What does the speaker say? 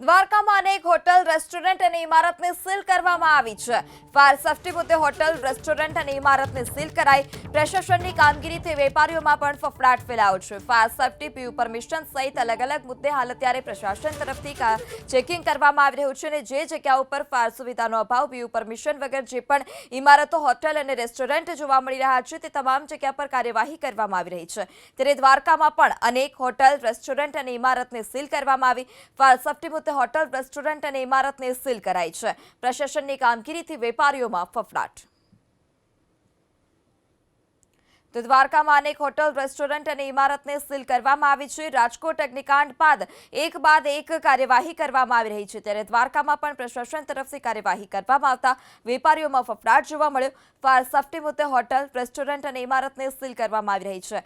દ્વારકામાં અનેક hotel, restaurant અને ઇમારતને સીલ કરવામાં આવી છે. ફાયર સેફટી મુદ્દે હોટલ, રેસ્ટોરન્ટ અને ઇમારતને સીલ કરાઈ પ્રશાસનની કામગીરીથી વેપારીઓમાં પણ ફફડાટ ફેલાયો છે. ફાયર સેફટી પીયુ પરમિશન સહિત અલગ અલગ મુદ્દે હાલ અત્યારે પ્રશાસન તરફથી ચેકિંગ કરવામાં આવી રહ્યું છે અને જે જગ્યા ઉપર ફાયર સુવિધાનો અભાવ પીયુ પરમિશન વગર જે પણ ઇમારતો, હોટલ અને રેસ્ટોરન્ટ જોવા મળી રહ્યા છે તે તમામ જગ્યા પર કાર્યવાહી કરવામાં આવી રહી છે. ત્યારે દ્વારકામાં પણ અનેક હોટલ, રેસ્ટોરન્ટ અને ઇમારતને સીલ કરવામાં આવી. ફાયર સેફટી મુદ્દે હોટલ, રેસ્ટોરન્ટ અને ઇમારતને સીલ કરાઈ છે. પ્રશાસનની કામગીરીથી વેપારીઓમાં ફફડાટ. તો દ્વારકામાં અનેક હોટલ, રેસ્ટોરન્ટ અને ઇમારતને સીલ કરવામાં આવી છે. રાજકોટ અગ્નિકાંડ બાદ એક બાદ એક કાર્યવાહી કરવામાં આવી રહી છે. ત્યારે દ્વારકામાં પણ પ્રશાસન તરફથી કાર્યવાહી કરવામાં આવતા વેપારીઓમાં ફફડાટ જોવા મળ્યો. ફાયર સેફટી મુદ્દે હોટલ, રેસ્ટોરન્ટ અને ઇમારતને સીલ કરવામાં આવી રહી છે.